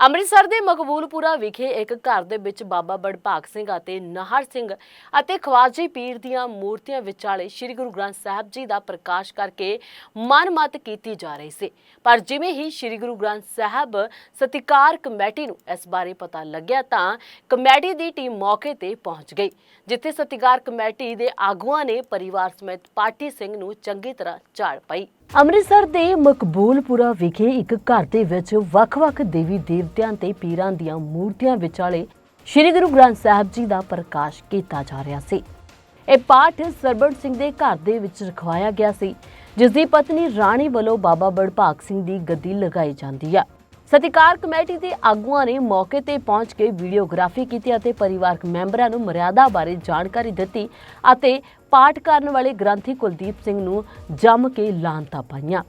ਅੰਮ੍ਰਿਤਸਰ ਦੇ ਮਕਬੂਲਪੁਰਾ ਵਿਖੇ ਇੱਕ ਘਰ ਦੇ ਵਿੱਚ ਬਾਬਾ ਬੜਭਾਗ ਸਿੰਘ ਅਤੇ ਨਾਹਰ ਸਿੰਘ ਅਤੇ ਖਵਾਜੀ ਪੀਰ ਦੀਆਂ ਮੂਰਤੀਆਂ ਵਿਚਾਲੇ ਸ੍ਰੀ ਗੁਰੂ ਗ੍ਰੰਥ ਸਾਹਿਬ ਜੀ ਦਾ ਪ੍ਰਕਾਸ਼ ਕਰਕੇ ਮਨਮਤ ਕੀਤੀ ਜਾ ਰਹੀ ਸੀ। ਪਰ ਜਿਵੇਂ ਹੀ ਸ੍ਰੀ ਗੁਰੂ ਗ੍ਰੰਥ ਸਾਹਿਬ ਸਤਿਕਾਰ ਕਮੇਟੀ ਨੂੰ ਇਸ ਬਾਰੇ ਪਤਾ ਲੱਗਿਆ ਤਾਂ ਕਮੇਟੀ ਦੀ ਟੀਮ ਮੌਕੇ ਤੇ ਪਹੁੰਚ ਗਈ, ਜਿੱਥੇ ਸਤਿਕਾਰ ਕਮੇਟੀ ਦੇ ਆਗੂਆਂ ਨੇ ਪਰਿਵਾਰ ਸਮੇਤ ਪਾਰਟੀ ਸਿੰਘ ਨੂੰ ਚੰਗੀ ਤਰ੍ਹਾਂ ਝਾੜ ਪਾਈ। ਅੰਮ੍ਰਿਤਸਰ ਦੇ ਮਕਬੂਲਪੁਰਾ ਵਿਖੇ ਇੱਕ ਘਰ ਦੇ ਵਿੱਚ ਵੱਖ-ਵੱਖ ਦੇਵੀ ਦੇਵ ਦੇਵਤਿਆਂ ਤੇ ਪੀਰਾਂ ਦੀਆਂ ਮੂਰਤੀਆਂ ਵਿਚਾਲੇ ਸ੍ਰੀ ਗੁਰੂ ਗ੍ਰੰਥ ਸਾਹਿਬ ਜੀ ਦਾ ਪ੍ਰਕਾਸ਼ ਕੀਤਾ ਜਾ ਰਿਹਾ ਸੀ। ਇਹ ਪਾਠ ਸਰਬਣ ਸਿੰਘ ਦੇ ਘਰ ਦੇ ਵਿੱਚ ਰਖਵਾਇਆ ਗਿਆ ਸੀ, ਜਿਸ ਦੀ ਪਤਨੀ ਰਾਣੀ ਵੱਲੋਂ ਬਾਬਾ ਬੜਭਾਗ ਸਿੰਘ ਦੀ ਗੱਦੀ ਲਗਾਈ ਜਾਂਦੀ ਆ। ਸਤਿਕਾਰ ਕਮੇਟੀ ਦੇ ਆਗੂਆਂ ਨੇ ਮੌਕੇ ਤੇ ਪਹੁੰਚ ਕੇ ਵੀਡੀਓਗ੍ਰਾਫੀ ਕੀਤੀ ਅਤੇ ਪਰਿਵਾਰਕ ਮੈਂਬਰਾਂ ਨੂੰ ਮਰਿਆਦਾ ਬਾਰੇ ਜਾਣਕਾਰੀ ਦਿੱਤੀ ਅਤੇ ਪਾਠ ਕਰਨ ਵਾਲੇ ਗ੍ਰੰਥੀ ਕੁਲਦੀਪ ਸਿੰਘ ਨੂੰ ਜੰਮ ਕੇ ਲਾਂਤਾ ਪਾਈਆਂ।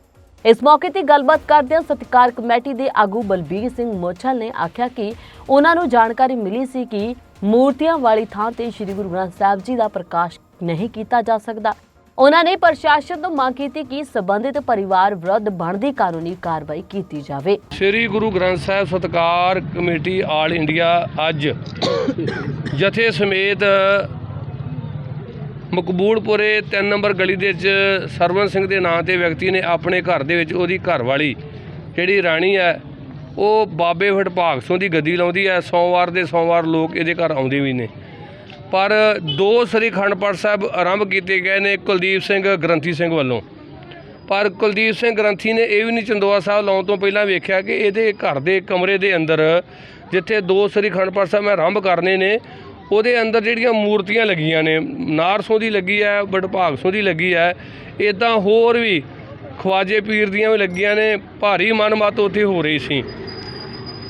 ਇਸ ਮੌਕੇ ਤੇ ਗੱਲਬਾਤ ਕਰਦਿਆਂ ਸਤਿਕਾਰ ਕਮੇਟੀ ਦੇ ਆਗੂ ਬਲਬੀਰ ਸਿੰਘ ਮੋਛਲ ਨੇ ਆਖਿਆ ਕਿ ਉਹਨਾਂ ਨੂੰ ਜਾਣਕਾਰੀ ਮਿਲੀ ਸੀ ਕਿ ਮੂਰਤੀਆਂ ਵਾਲੀ ਥਾਂ ਤੇ ਸ੍ਰੀ ਗੁਰੂ ਗ੍ਰੰਥ ਸਾਹਿਬ ਜੀ ਦਾ ਪ੍ਰਕਾਸ਼ ਨਹੀਂ ਕੀਤਾ ਜਾ ਸਕਦਾ। ਉਹਨਾਂ ਨੇ ਪ੍ਰਸ਼ਾਸਨ ਤੋਂ ਮੰਗ ਕੀਤੀ ਕਿ ਸਬੰਧਿਤ ਪਰਿਵਾਰ ਵਿਰੁੱਧ ਬਣਦੀ ਕਾਨੂੰਨੀ ਕਾਰਵਾਈ ਕੀਤੀ ਜਾਵੇ। ਸ੍ਰੀ ਗੁਰੂ ਗ੍ਰੰਥ ਸਾਹਿਬ ਸਤਕਾਰ ਕਮੇਟੀ ਆਲ ਇੰਡੀਆ ਅੱਜ ਜਥੇ ਸਮੇਤ ਮਕਬੂਲਪੁਰੇ 3 ਨੰਬਰ ਗਲੀ ਦੇ ਵਿੱਚ ਸਰਵਨ ਸਿੰਘ ਦੇ ਨਾਂ ਤੇ ਵਿਅਕਤੀ ਨੇ ਆਪਣੇ ਘਰ ਦੇ ਵਿੱਚ ਉਹਦੀ ਘਰ ਵਾਲੀ ਜਿਹੜੀ ਰਾਣੀ ਹੈ, ਉਹ ਬਾਬੇ ਵਡਭਾਗ ਸਿੰਘ ਦੀ ਗੱਦੀ ਲਾਉਂਦੀ ਹੈ। ਸੋਮਵਾਰ ਦੇ ਸੋਮਵਾਰ ਲੋਕ ਇਹਦੇ ਘਰ ਆਉਂਦੇ ਵੀ ਨੇ। ਪਰ ਦੋ ਸ੍ਰੀ ਅਖੰਡ ਪਾਠ ਸਾਹਿਬ ਆਰੰਭ ਕੀਤੇ ਗਏ ਨੇ ਕੁਲਦੀਪ ਸਿੰਘ ਗ੍ਰੰਥੀ ਸਿੰਘ ਵੱਲੋਂ। ਪਰ ਕੁਲਦੀਪ ਸਿੰਘ ਗ੍ਰੰਥੀ ਨੇ ਇਹ ਵੀ ਨਹੀਂ ਚੰਦੋਆ ਸਾਹਿਬ ਲਾਉਣ ਤੋਂ ਪਹਿਲਾਂ ਵੇਖਿਆ ਕਿ ਇਹਦੇ ਘਰ ਦੇ ਕਮਰੇ ਦੇ ਅੰਦਰ ਜਿੱਥੇ ਦੋ ਸ੍ਰੀ ਅਖੰਡ ਪਾਠ ਸਾਹਿਬ ਮੈਂ ਆਰੰਭ ਕਰਨੇ ਨੇ ਉਹਦੇ ਅੰਦਰ ਜਿਹੜੀਆਂ ਮੂਰਤੀਆਂ ਲੱਗੀਆਂ ਨੇ ਨਾਰਸੋਂ ਦੀ ਲੱਗੀ ਹੈ ਬੜਭਾਗ ਸਿੰਘ ਦੀ ਲੱਗੀ ਹੈ ਇਦਾਂ ਹੋਰ ਵੀ ਖਵਾਜੇ ਪੀਰ ਦੀਆਂ ਵੀ ਲੱਗੀਆਂ ਨੇ, ਭਾਰੀ ਮਨਮਤ ਉੱਥੇ ਹੋ ਰਹੀ ਸੀ।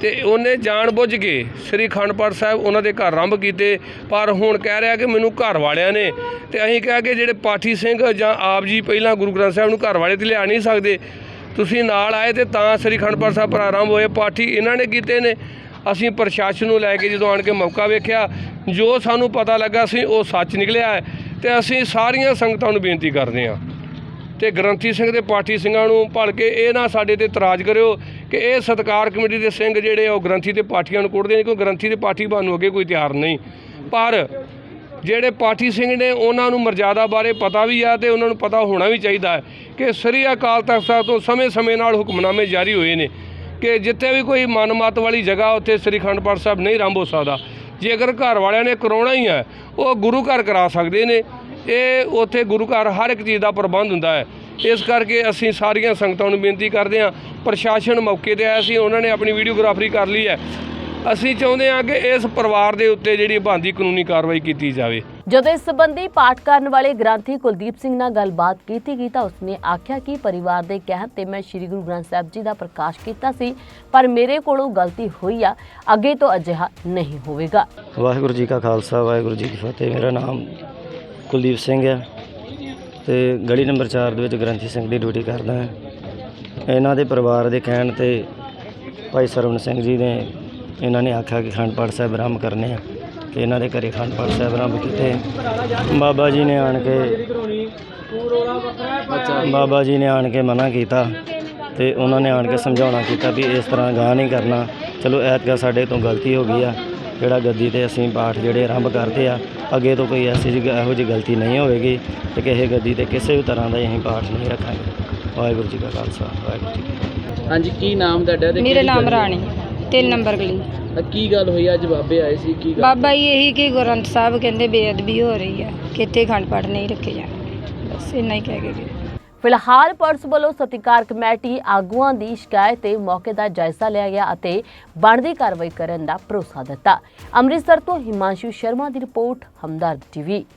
ਤੇ ਉਹਨੇ ਜਾਣਬੁੱਝ ਕੇ ਸ੍ਰੀ ਅਖੰਡ ਪਾਠ ਸਾਹਿਬ ਉਹਨਾਂ ਦੇ ਘਰ ਆਰੰਭ ਕੀਤੇ, ਪਰ ਹੁਣ ਕਹਿ ਰਿਹਾ ਕਿ ਮੈਨੂੰ ਘਰ ਵਾਲਿਆਂ ਨੇ, ਤੇ ਅਸੀਂ ਕਹਿ ਕੇ ਜਿਹੜੇ ਪਾਠੀ ਸਿੰਘ ਜਾਂ ਆਪ ਜੀ ਪਹਿਲਾਂ ਗੁਰੂ ਗ੍ਰੰਥ ਸਾਹਿਬ ਨੂੰ ਘਰ ਵਾਲੇ ਤੇ ਲਿਆ ਨਹੀਂ ਸਕਦੇ, ਤੁਸੀਂ ਨਾਲ ਆਏ ਤੇ ਤਾਂ ਸ੍ਰੀ ਅਖੰਡ ਪਾਠ ਸਾਹਿਬ ਪ੍ਰਾਰੰਭ ਹੋਏ, ਪਾਠੀ ਇਹਨਾਂ ਨੇ ਕੀਤੇ ਨੇ ਅਸੀਂ ਪ੍ਰਸ਼ਾਸਨ ਨੂੰ ਲੈ ਕੇ ਜਦੋਂ ਆਣ ਕੇ ਮੌਕਾ ਵੇਖਿਆ, ਜੋ ਸਾਨੂੰ ਪਤਾ ਲੱਗਾ ਸੀ ਉਹ ਸੱਚ ਨਿਕਲਿਆ ਹੈ ਤੇ ਅਸੀਂ ਸਾਰੀਆਂ ਸੰਗਤਾਂ ਨੂੰ ਬੇਨਤੀ ਕਰਦੇ ਹਾਂ। ਤੇ ਗ੍ਰੰਥੀ ਸਿੰਘ ਦੇ ਪਾਠੀ ਸਿੰਘਾਂ ਨੂੰ ਭਲ ਕੇ ਇਹ ਨਾ ਸਾਡੇ ਤੇ ਇਤਰਾਜ਼ ਕਰਿਓ ਕਿ ਇਹ ਸਤਕਾਰ ਕਮੇਟੀ ਦੇ ਸਿੰਘ ਜਿਹੜੇ ਉਹ ਗ੍ਰੰਥੀ ਤੇ ਪਾਠੀਆਂ ਨੂੰ ਕੁੱਟਦੇ ਨੇ, ਕਿਉਂਕਿ ਗ੍ਰੰਥੀ ਦੇ ਪਾਠੀ ਬਾਨੂੰ ਅੱਗੇ ਕੋਈ ਤਿਆਰ ਨਹੀਂ। ਪਰ ਜਿਹੜੇ ਪਾਠੀ ਸਿੰਘ ਨੇ ਉਹਨਾਂ ਨੂੰ ਮਰਜ਼ਾਦਾ ਬਾਰੇ ਪਤਾ ਵੀ ਆ ਤੇ ਉਹਨਾਂ ਨੂੰ ਪਤਾ ਹੋਣਾ ਵੀ ਚਾਹੀਦਾ ਕਿ ਸ੍ਰੀ ਅਕਾਲ ਤਖਤ ਸਾਹਿਬ ਤੋਂ ਸਮੇਂ-ਸਮੇਂ ਨਾਲ ਹੁਕਮਨਾਮੇ ਜਾਰੀ ਹੋਏ ਨੇ। ਕਿ ਜਿੱਥੇ ਵੀ ਕੋਈ ਮਨਮਤ ਵਾਲੀ ਜਗ੍ਹਾ ਉੱਥੇ ਸ੍ਰੀ ਅਖੰਡ ਪਾਠ ਸਾਹਿਬ ਨਹੀਂ ਆਰੰਭ ਹੋ ਸਕਦਾ। ਜੇਕਰ ਘਰ ਵਾਲਿਆਂ ਨੇ ਕਰਾਉਣਾ ਹੀ ਹੈ, ਉਹ ਗੁਰੂ ਘਰ ਕਰਾ ਸਕਦੇ ਨੇ। ਇਹ ਉੱਥੇ ਗੁਰੂ ਘਰ ਹਰ ਇੱਕ ਚੀਜ਼ ਦਾ ਪ੍ਰਬੰਧ ਹੁੰਦਾ ਹੈ। ਇਸ ਕਰਕੇ ਅਸੀਂ ਸਾਰੀਆਂ ਸੰਗਤਾਂ ਨੂੰ ਬੇਨਤੀ ਕਰਦੇ ਹਾਂ, ਪ੍ਰਸ਼ਾਸਨ ਮੌਕੇ ਤੇ ਆਇਆ ਸੀ, ਉਹਨਾਂ ਨੇ ਆਪਣੀ ਵੀਡੀਓਗ੍ਰਾਫਰੀ ਕਰ ਲਈ ਹੈ। ਅਸੀਂ ਚਾਹੁੰਦੇ ਹਾਂ ਕਿ ਇਸ ਪਰਿਵਾਰ ਦੇ ਉੱਤੇ ਜਿਹੜੀ ਬਣਦੀ ਕਾਨੂੰਨੀ ਕਾਰਵਾਈ ਕੀਤੀ ਜਾਵੇ। ਜਦੋਂ ਇਸ ਸੰਬੰਧੀ ਪਾਠ ਕਰਨ ਵਾਲੇ ਗ੍ਰੰਥੀ ਕੁਲਦੀਪ ਸਿੰਘ ਨਾਲ ਗੱਲਬਾਤ ਕੀਤੀ ਗਈ ਤਾਂ ਉਸਨੇ ਆਖਿਆ ਕਿ ਪਰਿਵਾਰ ਦੇ ਕਹਿਣ ਤੇ ਮੈਂ ਸ੍ਰੀ ਗੁਰੂ ਗ੍ਰੰਥ ਸਾਹਿਬ ਜੀ ਦਾ ਪ੍ਰਕਾਸ਼ ਕੀਤਾ ਸੀ, ਪਰ ਮੇਰੇ ਕੋਲੋਂ ਗਲਤੀ ਹੋਈ ਆ, ਅੱਗੇ ਤੋਂ ਅਜਿਹਾ ਨਹੀਂ ਹੋਵੇਗਾ। ਵਾਹਿਗੁਰੂ ਜੀ ਕਾ ਖਾਲਸਾ, ਵਾਹਿਗੁਰੂ ਜੀ ਕੀ ਫਤਿਹ। ਮੇਰਾ ਨਾਮ ਕੁਲਦੀਪ ਸਿੰਘ ਹੈ ਤੇ ਗਲੀ ਨੰਬਰ 4 ਦੇ ਵਿੱਚ ਗ੍ਰੰਥੀ ਸਿੰਘ ਦੀ ਡਿਊਟੀ ਕਰਦਾ ਹਾਂ। ਇਹਨਾਂ ਦੇ ਪਰਿਵਾਰ ਦੇ ਕਹਿਣ ਤੇ ਭਾਈ ਸਰਵਣ ਸਿੰਘ ਜੀ ਨੇ, ਇਹਨਾਂ ਨੇ ਆਖਿਆ ਕਿ ਅਖੰਡ ਪਾਠ ਸਾਹਿਬ ਆਰੰਭ ਕਰਨੇ ਆ। ਕਿ ਇਹਨਾਂ ਦੇ ਘਰੇ ਅਖੰਡ ਪਾਠ ਸਾਹਿਬ ਆਰੰਭ ਕੀਤੇ। ਬਾਬਾ ਜੀ ਨੇ ਆਣ ਕੇ ਬਾਬਾ ਜੀ ਨੇ ਆਣ ਕੇ ਮਨਾ ਕੀਤਾ ਤੇ ਉਹਨਾਂ ਨੇ ਆਣ ਕੇ ਸਮਝਾਉਣਾ ਕੀਤਾ ਵੀ ਇਸ ਤਰ੍ਹਾਂ ਗਾਹ ਨਹੀਂ ਕਰਨਾ। ਚਲੋ ਐਤਕਾ ਸਾਡੇ ਤੋਂ ਗਲਤੀ ਹੋ ਗਈ ਆ। ਜਿਹੜਾ ਗੱਦੀ ਤੇ ਅਸੀਂ ਪਾਠ ਜਿਹੜੇ ਆਰੰਭ ਕਰਦੇ ਆ ਅੱਗੇ ਤੋਂ ਕੋਈ ਐਸੀ ਜਿਹੀ ਇਹੋ ਜਿਹੀ ਗਲਤੀ ਨਹੀਂ ਹੋਵੇਗੀ ਤੇ ਕਿਸੇ ਗੱਦੀ ਤੇ ਕਿਸੇ ਵੀ ਤਰ੍ਹਾਂ ਦਾ ਅਸੀਂ ਪਾਠ ਨਹੀਂ ਰੱਖਾਂਗੇ। ਵਾਹਿਗੁਰੂ ਜੀ ਕਾ ਖਾਲਸਾ ਵਾਹਿਗੁਰੂ ਜੀ ਹਾਂਜੀ ਕੀ ਨਾਮ ਤੁਹਾਡਾ ਤੇ ਮੇਰਾ ਨਾਮ ਰਾਣੀ। ਤਿੰਨ ਨੰਬਰ ਗਲੀ। ਹੋਈ? ਕੀ ਗੱਲ ਹੋਈ? ਅੱਜ ਬਾਬੇ ਆਏ ਸੀ ਕੀ ਗੱਲ? ਬਾਬਾ ਜੀ ਇਹੀ ਕਿ ਗ੍ਰੰਥ ਸਾਹਿਬ ਕਹਿੰਦੇ ਬੇਅਦਬੀ ਹੋ ਰਹੀ ਹੈ ਕਿ ਇੱਥੇ ਖੰਡ ਪਾਠ ਨਹੀਂ ਰੱਖੇ ਜਾਣਗੇ ਬਸ ਇੰਨਾ ਹੀ ਕਹਿ ਕੇ ਗਏ। ਫਿਲਹਾਲ ਪੁਲਿਸ ਵੱਲੋਂ ਸਤਿਕਾਰ ਕਮੇਟੀ ਆਗੂਆਂ ਦੀ ਸ਼ਿਕਾਇਤ ਤੇ ਮੌਕੇ ਦਾ ਜਾਇਜ਼ਾ ਲਿਆ ਗਿਆ ਅਤੇ ਬਣਦੀ ਕਾਰਵਾਈ ਕਰਨ ਦਾ ਭਰੋਸਾ ਦਿੱਤਾ। ਅੰਮ੍ਰਿਤਸਰ ਤੋਂ ਹਿਮਾਂਸ਼ੂ ਸ਼ਰਮਾ ਦੀ ਰਿਪੋਰਟ ਹਮਦਰਦ ਟੀਵੀ।